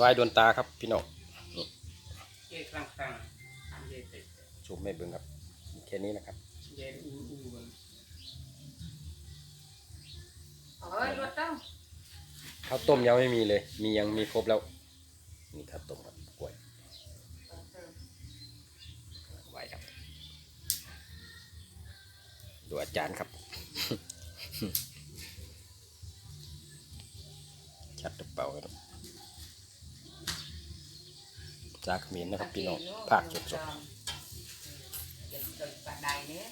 วายโดนตาครับพี่น้องเย่ครั้งครั้งเย่เต็ดชมไม่เบิ่งครับแค่นี้นะครับเย่อูอูกันเอ้ยรถต้องข้าวต้มยังไม่มีเลย มียังมีครบแล้ว นี่ข้าวต้มครับกล้วยไว้ครับดูอาจารย์ครับากเขมิ้นนะครับพี่น้องภาคสดๆยังเกิดปะใดเนี่ย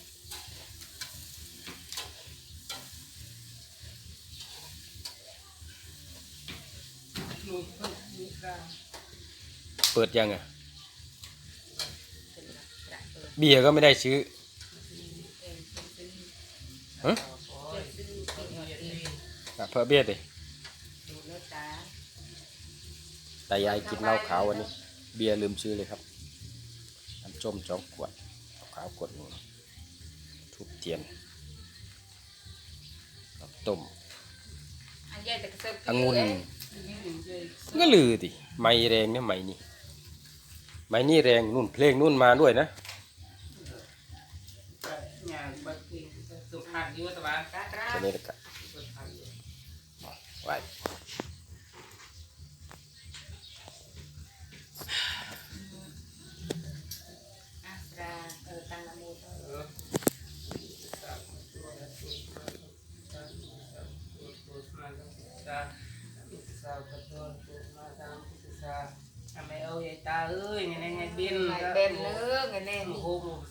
นู่นนู่นนี่ครั้งๆเปิดยังอะเป็นกระเปิดเบียร์ก็ไม่ได้ซื้อเองเป็นซื้อฮะโอ้ยซื้อกินเองอะเพิ่มเบียร์ดิดูเลือดตาแต่ยายกินเหล้าขาววันนี้ เบียร์ลืมซื้อเลยครับน้ำส้มสองขวดเหล้าขาวขวดหนึงทุบเทียนข้าวต้มอันใหญ่แต่กระเซิร์ฟองุ่นนี่เย่ก็ลือดิไม่แรงเนี่ยไม่นี่ไม่นี่แรงนู่นเพลงนู่นมาด้วยนะงานบัดนี้สุภาพเยอะแต่ว่าตาตราแค่นี้แหละครับสุภาพเยอะไว้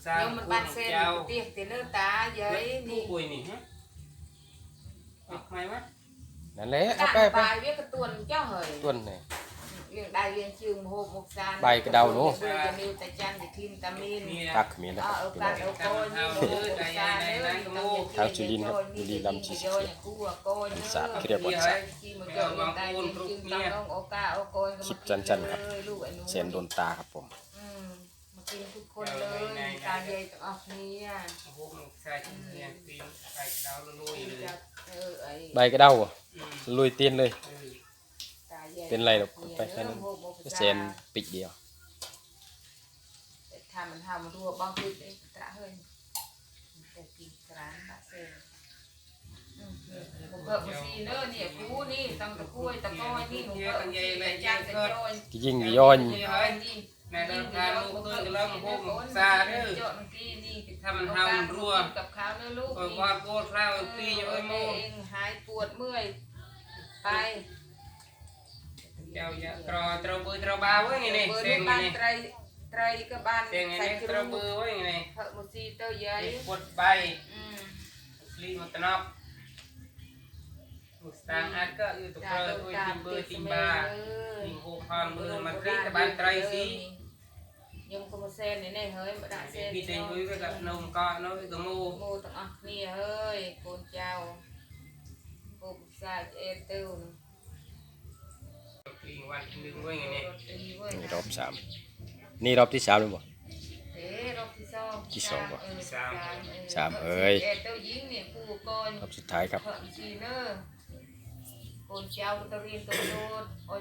โหหมูสามเดี๋ยวมันบานเส้นเจ้าเตี้ยตีเนื้อตาเย้ยนี่นี่ปุยนี่ฮะปิดไหมวะนั่นแหละกเอาระไปดาษไปปลายเวียกระตวนเจ้าเหยต้นไหนเรียงได้เรียงชื่อโมโหมกซานใบกระเดาหนูเบื่อจะนิวแต่จันจะทิมตามินนี่ภาคเขมิ้นนะเอาครับเอาพี่กาน้รองเอาโกนนี่โมโหมกซานเนื้อต้องทางสุรินทร์ครับบุรีรัมย์ศรีสะเกษคู่โกนศาสตร์ที่เรียกว่าศาสตร์ที่มันจะยังได้เรียงชื่อต้องน้องโอกาโอโกนคลิปสั้นๆครับลูกไอ้หนูเซนโดนตาครับผมอืมมา กินทุกคนเลยการใหญ่ต้องออกนี้อะโอ้โหมันใส่เนียนปีนใส่ดาวลุยเลยเออไอ้ใบกระเด้าอะอืมลุยตีนเลยเออตาใหญ่เป็นไรหรอกไปแค่นั้นเซนปิดเดียวทำมันทำมันรัวบางทีเอ้ตระเฮ้ยแต่กินกรานบะเซนอืมผมเกิดมาซีเนอร์เนี่ ยกูนี่ตั้งตะกุ้ยตะก้อยนี่หนูเกิดมาซีแต่จานแต่จอย ที่ยิ่งย้อน นี่เฮ้ยนี่ แม่เดินทางลูกเคยกำลังโฮมซาเด้อ จอดเมื่อกี้นี่ ทำมันทำรัว กับข้าวเนื้อลูก คอยว่าโกดข้าวปีอยู่ไอ้โม เองหายปวดเมื่อยไป เจ้าอย่าตรอตรบือตรบาไว้ไงนี่ เบอร์ เสีย นี้ ง บ้าน นี่ ไตรไตรก็บ้าน เสียงไง ใส่ นี่ ก ตร ระ บือไว้ไงนี่ เพอมาซีเตอร์ใหญ่ ปวดใบ อืม ลีมัน ตนอบสตางอัดก็อยู่ตัวเปรย์อุ้ยติมเบอร์ติมบาติมโฮพอนเบอร์มันตรีกับบ้านไตรซียังก็มาเซนนี่เฮ้ยมาด่าเซนพี่เต็งอุ้ยก็กับนมก็น้อยกับมูโมต้องอะนี่เฮ้ยโกนเจ้าโกนสายเอเต้วปีวันนึงไว้ไงนี่นี่รอบสามนี่รอบที่สามเลยบ่เอ๊ะรอบที่สองที่สองวะเออสามเอ้ยเอเต้วยิงเนี่ยปูก่อนรอบสุดท้ายครับ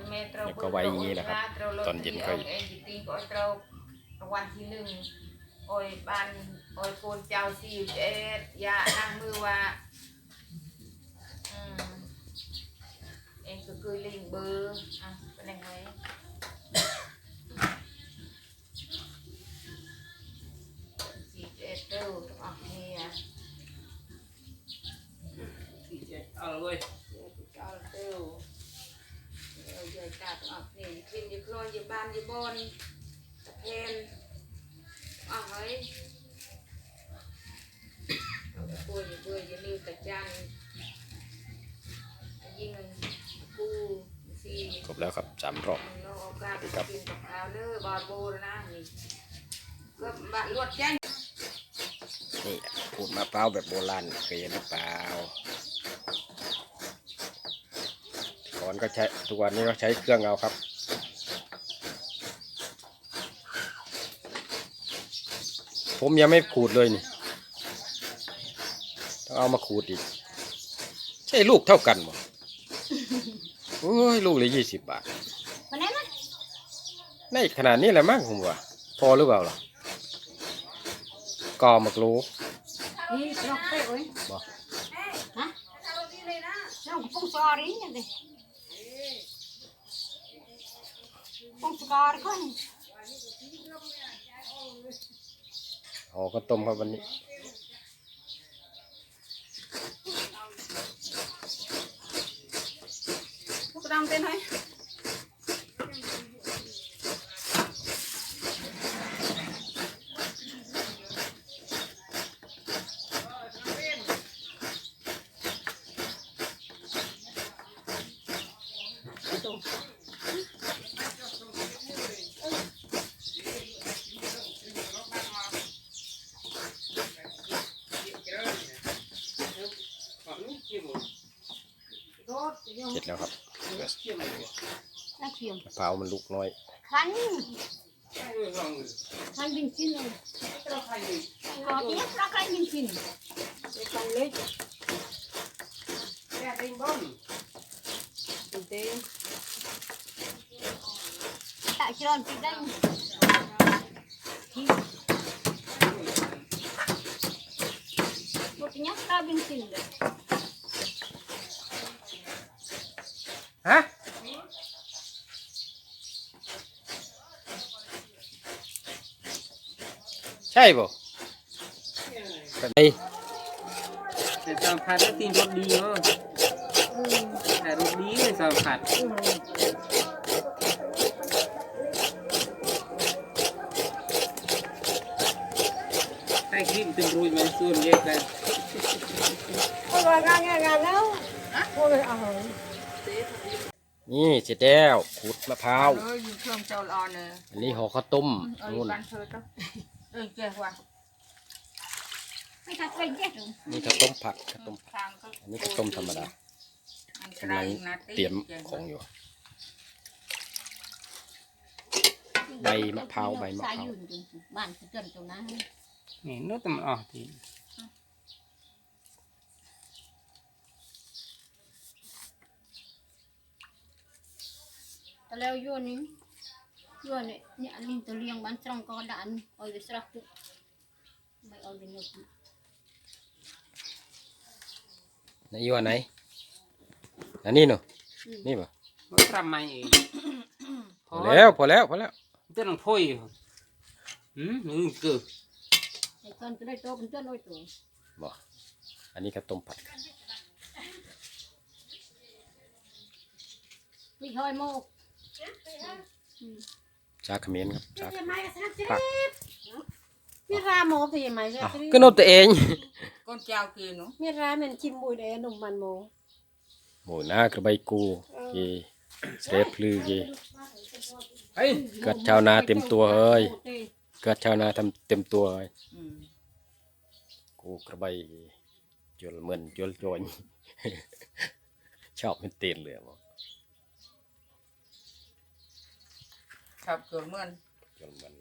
แม่เต้าแล้วก็ไว้อย่างนี้แหละครับ ตอนเย็นค่อยเอ็นจีตีก็เต้ารางวัลที่หนึ่งโอ้ยบ้านโอ้ยโกนเจ้าซีเอ็ดยานั่งมือว่าอืมเองก็คือลิงเบอร์อะเป็นยังไงซีเอ็ดเต้าต้องออกเนี่ยสี่เจ็ดเอาเลย เอาเต้า เอาใหญ่ตาต้องออกเนี่ยขึ้นอย่าคลอนอย่าบานอย่าบอนตะเพนเอาเฮ้ยเอาตะปูอย่าเบื่ออย่าลืมตะจันยิงกูซีครบแล้วครับสามรอบเราเอากาไปกินกับข้าวเด้อบาโบนะนี่ก็บะลวดแจ้งนี่ขูดมะพร้าวแบบโบราณเคยเห็นหรือเปล่าก่ อนก็ใช้ทุกวันนี้ก็ใช้เครื่องเอาครับ ผมยังไม่ขูดเลยนี่ต้องเอามาขูดอีก ใช่ลูกเท่ากันบ่โอ้ยลูกเลยยี่สิบบาทมาแน่นะในขนาดนี้แหละมั้งผมว่า พอหรือเปล่าล่ะกอมักรู้นี่เราไปโอ้ยบอกฮะเราปงสอริเนี่ยดิ ปงสอริคนอ๋อก็ต้มครับวันนี้พวกเราเป็นไง เสร็จแล้วครับน่าเขียมมะพร้าวมันลุกน้อย คันคันบินชินเลยรอที่เราใครบินชินคันเลย tak kiron pidang Buktinya kita bensin deh. ฮ ช่ป่ะไอแต่สัมผัสแล้วตีนรถดีเนาะแต่รถดีเลยสัมผัสให้คลิปเป็นรูยมันส่วนเยอะกัน Ôi, ra nghe gà đâu. Ôi, à, นี่เสร็จแล้วขูดมะพร้าวเอ้ยอยู่เครื่องเจ้าละออนเลยอันนี้ห่อข้าวต้มเอ้ยนู่น บ้านเธอต้องเอ้ยเจ้าว่า mấy thằng cây chết rồi. นี่ข้าวต้มผักข้าวต้มทางก็อันนี้ข้าวต้มธรรมดามันกำลังนาทีเตรียมของอยู่ ใบมะพร้าวใบมะพร้าว Xa dùn dùn, bạn cứ chân chỗ nào. นี่นู้ตมันออกที Ta leo vô ní. Vô này, nhẹ linh tờ liêng bán trong có đạn, ôi cái srắc tự. Mày ôi cái nhục. ไหนอยู่อันไหนอันนี้เนาะ Ừ. นี่ป่ะมันทำไมเองพอแล้วพอแล้วพอแล้วจะต้องพ่อยอืมนึกเกิด Cái con cái đây tô, cái chân ôi tổ. บอกอันนี้ข้าวต้มผัด Bị hơi mô. ชาเขมิ้นครับชา Cái mai cái srắc chết. Phạt. Miết ra mồ thì mày อ้าว ra ก็โนตตัวเองก้นเจ้ากินเนาะ Miết ra mình chim mùi để nồng màn mồ โหน้ากระใบกูเกเสพลือเกเฮ้ยเกิดชาวนาเต็มตัวเฮ้ยเกิดชาวนาทำเต็มตัวเฮ้ยอืมกูกระใบจนเหมือนจนโจนชอบเป็นเตียนเลยบอ ครับเกิดเมื่อนจนมัน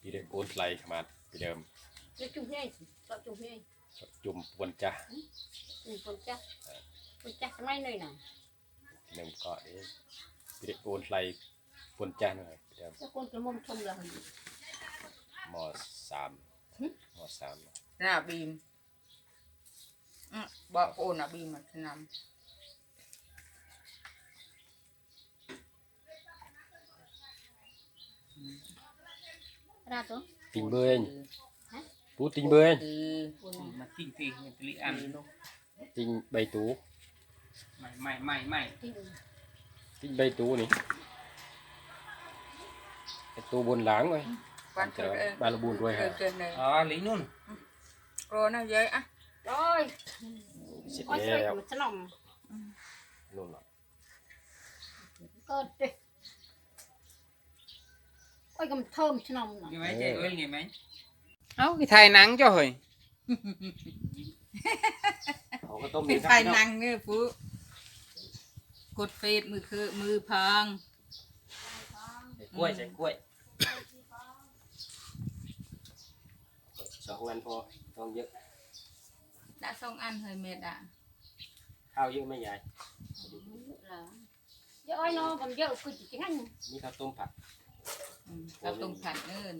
ปีเด็กโอนไหลขมาดปีเดิม Cái chung này, chọn chung này. จุ่มปวนจ้า Ừ, con chắc. Con chắc cái máy này nè. หนึ่งก็เอ๊ะปีเด็กโอนไหลปวนจ้าหน่อยปีเดิม Cái con cái mông thông là มสามมสาม หน้าบีมอืมบอกโอนอะบีมมันน ra tổ. ติงเบยำปูติงเบยคือมาทิ้งทิ้งมันตลิอันติงใบตูไม่ไม่ไม่ไม่ Thì ติงใบตูนี่ไอตูบนหลังไว้บ้านเธอเองบานระบูนด้วยเอฮะอเกินเลยอ๋อลินุ่นโรน่าเยอะอะ rồi. เสร็จ Ôi แล้ trời, ว mà sao lòng. นู่นน่ะ ค่อยก็มันเทิมชะนมน่ะ ngày mấy chạy ơi ngày mấy เอ้าถ่ายหนังจ้ะเฮ้ยเาเป็นครับไฟพี่น้นังเนี่ยฟุกดเฟซมือคือมือพัง Chạy cua chạy cua สองงานพอต้องเยอะดะสองอันเฮยเม็ดอะเข้าเยอะไหม่ใหญ่ เหอเยอะไอ้เนาะผมเยอะกูจิกนั่นมีข้าวต้มผัก เราตรองผันเนิ่น